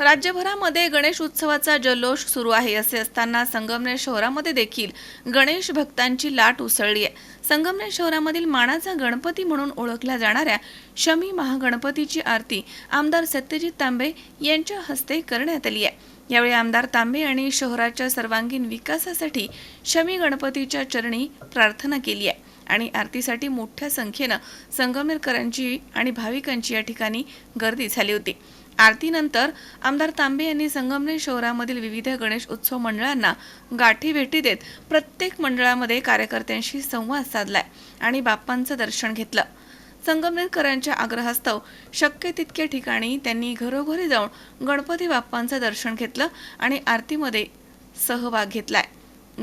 राज्यभरामध्ये गणेश उत्सवाचा जल्लोष सुरू आहे असे असताना संगमनेर शहरामध्ये देखील गणेश भक्तांची लाट उसळली आहे. संगमनेर शहरामधील मानाचा गणपती म्हणून ओळखल्या जाणाऱ्या शमी महागणपतीची आरती आमदार सत्यजित तांबे यांच्या हस्ते करण्यात आली आहे. यावेळी आमदार तांबे यांनी शहराच्या सर्वांगीण विकासासाठी शमी गणपतीच्या चरणी प्रार्थना केली आहे आणि आरतीसाठी मोठ्या संख्येनं संगमनेरकरांची आणि भाविकांची या ठिकाणी गर्दी झाली होती. आरतीनंतर आमदार तांबे यांनी संगमनेर शहरामधील विविध गणेश उत्सव मंडळांना गाठी भेटी देत प्रत्येक मंडळामध्ये कार्यकर्त्यांशी संवाद साधलाय आणि बाप्पांचं दर्शन घेतलं. संगमनेरकरांच्या आग्रहास्तव शक्य तितक्या ठिकाणी त्यांनी घरोघरी जाऊन गणपती बाप्पांचं दर्शन घेतलं आणि आरतीमध्ये सहभाग घेतलाय.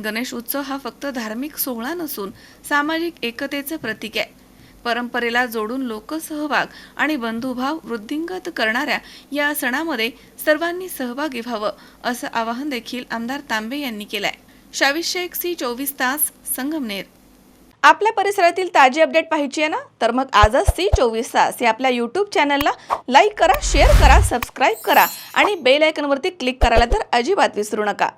गणेश उत्सव हा फक्त धार्मिक सोहळा नसून सामाजिक एकतेचं प्रतीक आहे. परंपरेला जोडून लोकसहभाग आणि बंधुभाव वृद्धिंगत करणाऱ्या या सणामध्ये सर्वांनी सहभागी व्हावं असं आवाहन देखील आमदार तांबे यांनी केलंय. शावीस शेख सी चोवीस तास संगमनेर. आपल्या परिसरातील ताजी अपडेट पाहिजे आहे ना? तर मग आजच सी चोवीस तास या आपल्या यूट्यूब चॅनलला लाईक करा शेअर करा सबस्क्राईब करा आणि बेल आयकनवरती क्लिक करायला तर अजिबात विसरू नका.